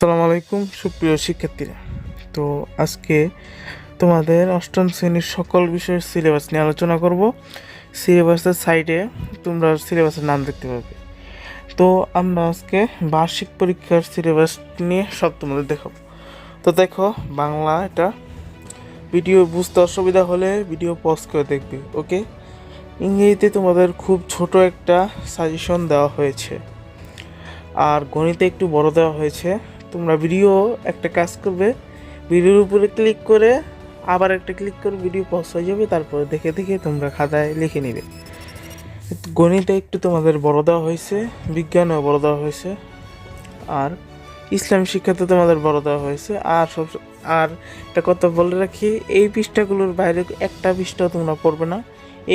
আসসালামু আলাইকুম, সুপ্রিয় শিক্ষার্থীরা। তো আজকে তোমাদের অষ্টম শ্রেণির সকল বিষয়ের সিলেবাস নিয়ে আলোচনা করব। সিলেবাসের সাইডে তোমরা সিলেবাসের নাম দেখতে পাবে। তো আমরা আজকে বার্ষিক পরীক্ষার সিলেবাস নিয়ে সব তোমাদের দেখাবো। তো দেখো, বাংলা এটা ভিডিও বুঝতে অসুবিধা হলে ভিডিও পজ করে দেখবে ওকে ইংরেজিতে তোমাদের খুব ছোট একটা সাজেশন দেওয়া হয়েছে। আর গণিতে একটু বড় দেওয়া হয়েছে। তোমরা ভিডিও একটা কাজ করবে, ভিডিওর উপরে ক্লিক করে আবার একটা ক্লিক করে ভিডিও পজ হয়ে যাবে, তারপরে দেখে দেখে তোমরা খাতায় লিখে নিবে। গণিতে একটু তোমাদের বড় দেওয়া হয়েছে, বিজ্ঞানেও বড় দেওয়া হয়েছে, আর ইসলাম শিক্ষাতে তোমাদের বড় দেওয়া হয়েছে, আর সব, আর একটা কথা বলে রাখি, এই পৃষ্ঠাগুলোর বাইরে একটা পৃষ্ঠা তোমরা পড়বে না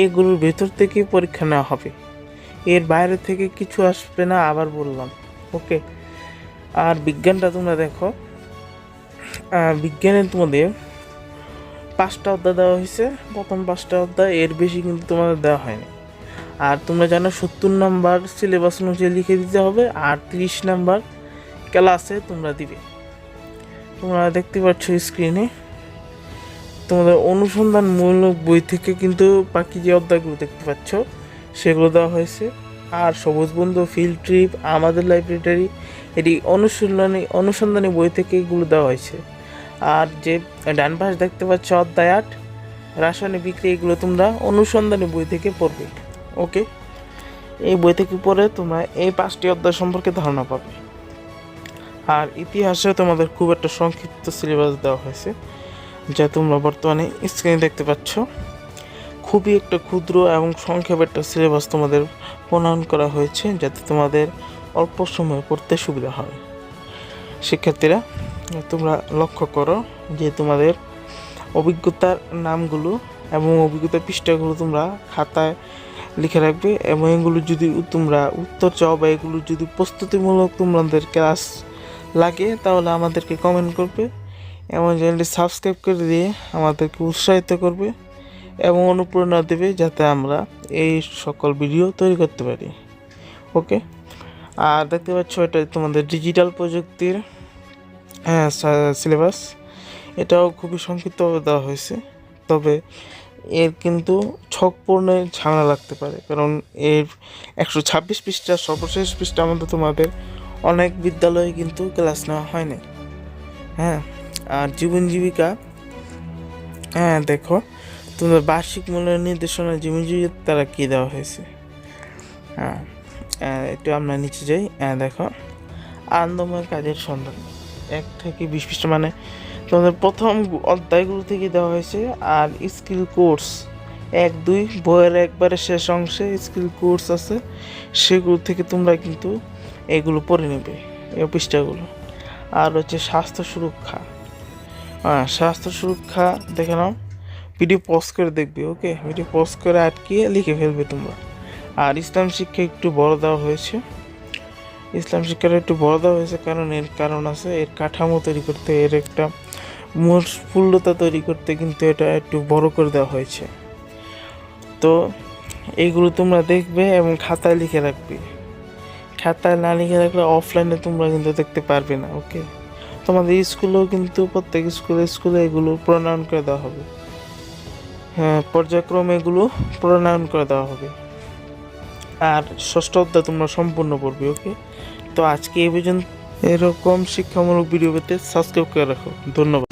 এইগুলোর ভেতর থেকে পরীক্ষা নেওয়া হবে। এর বাইরে থেকে কিছু আসবে না, আবার বললাম ওকে আর বিজ্ঞানটা তোমরা দেখো। আহ, বিজ্ঞানে তোমাদের পাঁচটা অধ্যায় দেওয়া হয়েছে। প্রথম পাঁচটা অধ্যায় এর বেশি কিন্তু তোমাদের দেওয়া হয়নি। আর তোমরা জানো সত্তর নাম্বার সিলেবাস অনুযায়ী লিখে দিতে হবে আর তিরিশ নাম্বার ক্লাসে তোমরা দিবে। তোমরা দেখতে পাচ্ছ স্ক্রিনে তোমাদের অনুসন্ধানমূলক বই থেকে কিন্তু বাকি যে অধ্যায়গুলো দেখতে পাচ্ছ সেগুলো দেওয়া হয়েছে। আর সবুজ বন্ধু ফিল্ড ট্রিপ আমাদের লাইব্রেরি এটি অনুশীলনী অনুসন্ধানী বই থেকে এগুলো দেওয়া হয়েছে। আর যে ডান পাশ দেখতে পাচ্ছ অধ্যায় আট, রাসায়নিক বিক্রি এগুলো তোমরা অনুসন্ধানী বই থেকে পড়বে। ওকে? এই বই থেকে পড়ে তোমরা এই পাঁচটি অধ্যায় সম্পর্কে ধারণা পাবে। আর ইতিহাসে তোমাদের খুব একটা সংক্ষিপ্ত সিলেবাস দেওয়া হয়েছে, যা তোমরা বর্তমানে স্ক্রিনে দেখতে পাচ্ছ। খুবই একটা ক্ষুদ্র এবং সংক্ষেপ একটা সিলেবাস তোমাদের প্রণয়ন করা হয়েছে, যাতে তোমাদের অল্প সময়ে পড়তে সুবিধা হয়। শিক্ষার্থীরা তোমরা লক্ষ্য করো যে তোমাদের অভিজ্ঞতার নামগুলো এবং অভিজ্ঞতার পৃষ্ঠাগুলো তোমরা খাতায় লিখে রাখবে এবং এগুলো যদি তোমরা উত্তর চাও বা এগুলো যদি প্রস্তুতিমূলক তোমাদের ক্লাস লাগে তাহলে আমাদেরকে কমেন্ট করবে এবং চ্যানেলটি সাবস্ক্রাইব করে দিয়ে আমাদেরকে উৎসাহিত করবে এবং অনুপ্রেরণা দেবে যাতে আমরা এই সকল ভিডিও তৈরি করতে পারি। ওকে আর দেখতে পাচ্ছ এটা তোমাদের ডিজিটাল প্রযুক্তির হ্যাঁ সিলেবাস এটাও খুবই সংক্ষিপ্তভাবে দেওয়া হয়েছে। তবে এর কিন্তু ছক পূর্ণে ঝামেলা লাগতে পারে। কারণ এর একশো ছাব্বিশ পৃষ্ঠা, সর্বশেষ পৃষ্ঠার মধ্যে তোমাদের অনেক বিদ্যালয়ে কিন্তু ক্লাস নেওয়া হয়নি হ্যাঁ আর জীবন জীবিকা হ্যাঁ দেখো, তোমাদের বার্ষিক মূল্যায়ন নির্দেশনা জীবন জীবিকা তারা কী দেওয়া হয়েছে? হ্যাঁ। একটু আমরা নিচে যাই দেখো। আনন্দময় কাজের সন্ধান। এক থেকে বিশ পৃষ্ঠা মানে তোমাদের প্রথম অধ্যায়গুলো থেকে দেওয়া হয়েছে, আর স্কিল কোর্স। এক, দুই, বইয়ের একবারে শেষ অংশে স্কিল কোর্স আছে, সেগুলো থেকে তোমরা কিন্তু এগুলো পড়ে নেবে, এই পৃষ্ঠাগুলো। আর হচ্ছে স্বাস্থ্য সুরক্ষা। হ্যাঁ স্বাস্থ্য সুরক্ষা, দেখে নাও। ভিডিও পজ করে দেখবে ওকে ভিডিও পজ করে আটকিয়ে লিখে ফেলবে তোমরা। আর ইসলাম শিক্ষা একটু বড় দেওয়া হয়েছে। ইসলাম শিক্ষাটা একটু বড় দেওয়া হয়েছে কারণ এর কারণ আছে, এর কাঠামো তৈরি করতে, এর একটা মূলফুল্লতা তৈরি করতে কিন্তু এটা একটু বড় করে দেওয়া হয়েছে। তো এইগুলো তোমরা দেখবে এবং খাতায় লিখে রাখবে। খাতায় না লিখে রাখলে অফলাইনে তোমরা কিন্তু দেখতে পারবে না ওকে তোমাদের স্কুলেও কিন্তু প্রত্যেক স্কুলে স্কুলে এগুলো প্রণয়ন করে দেওয়া হবে। হ্যাঁ পর্যায়ক্রমে এগুলো প্রণয়ন করে দেওয়া হবে। আর ষষ্ঠ অধ্যায় তোমরা সম্পূর্ণ পড়বে, ওকে? তো আজকে এই পর্যন্ত। এরকম শিক্ষামূলক ভিডিও পেতে সাবস্ক্রাইব করে রাখো। ধন্যবাদ।